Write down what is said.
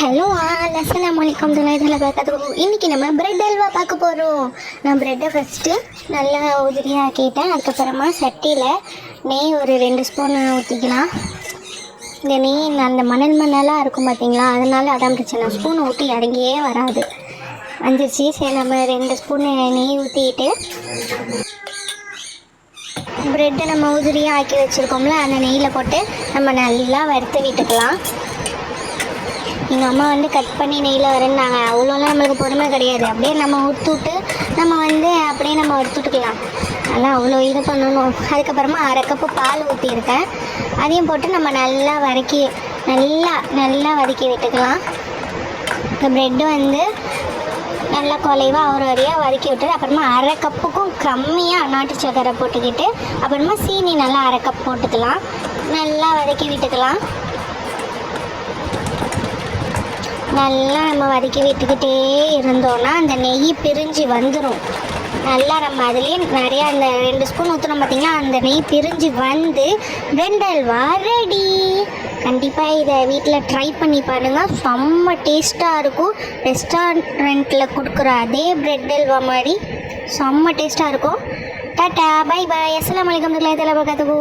Hello all அஸ்ஸலாமு அலைக்கும். துலாயிதில் பார்க்கறதுக்கு இன்றைக்கி நம்ம பிரெட் அல்வா பார்க்க போகிறோம் நான் ப்ரெட்டை ஃபஸ்ட்டு நல்லா உதிரியாக ஆக்கிட்டேன் அதுக்கப்புறமா சட்டியில் நெய் ஒரு ரெண்டு ஸ்பூன் ஊற்றிக்கலாம் இந்த நெய் அந்த மணல் மணலாக இருக்கும் பார்த்தீங்களா அதனால அதான் பிரச்சனை. ஸ்பூன் ஊற்றி இறங்கியே வராது. வந்துருச்சு. சரி நம்ம ரெண்டு ஸ்பூன் நெய் ஊற்றிட்டு ப்ரெட்டை நம்ம உதிரியாக ஆக்கி வச்சுருக்கோம்ல அந்த நெய்யில் போட்டு நம்ம நல்லா வறுத்து விட்டுக்கலாம். எங்கள் அம்மா வந்து கட் பண்ணி நெய்யில் வரேன்னாங்க அவ்வளோலாம் நம்மளுக்கு பொறுமை கிடையாது. அப்படியே நம்ம உடுத்துட்டு நம்ம வந்து அப்படியே நம்ம எடுத்துட்டுக்கலாம். அதெல்லாம் அவ்வளோ இது பண்ணணும். அதுக்கப்புறமா அரை கப்பு பால் ஊற்றிருக்கேன் அதையும் போட்டு நம்ம நல்லா வதக்கி நல்லா நல்லா வதக்கி விட்டுக்கலாம். இந்த ப்ரெட்டு வந்து நல்லா குலைவாக ஒரு வரையாக வதக்கி விட்டு அப்புறமா அரை கப்புக்கும் கம்மியாக நாட்டு சக்கரை போட்டுக்கிட்டு அப்புறமா சீனி நல்லா அரை கப் போட்டுக்கலாம். நல்லா வதக்கி விட்டுக்கலாம். நல்லா நம்ம வதக்கி விட்டுக்கிட்டே இருந்தோம்னா அந்த நெய் பிரிஞ்சு வந்துடும் நல்லா நம்ம அதுலேயே நிறையா அந்த ரெண்டு ஸ்பூன் ஊற்றுனோம் பார்த்தீங்கன்னா அந்த நெய் பிரிஞ்சு வந்து பிரெட் அல்வா ரெடி கண்டிப்பாக இதை வீட்டில் ட்ரை பண்ணி பாருங்கள் செம்ம டேஸ்ட்டாக இருக்கும். ரெஸ்டாரண்ட்டில் கொடுக்குற அதே பிரெட் அல்வா மாதிரி செம்ம டேஸ்ட்டாக இருக்கும். டாட்டா பை பாய் அஸ்லாம் வலைக்கம் வரமத்துல்லாஹி தஆலா வபரகாத்துஹு.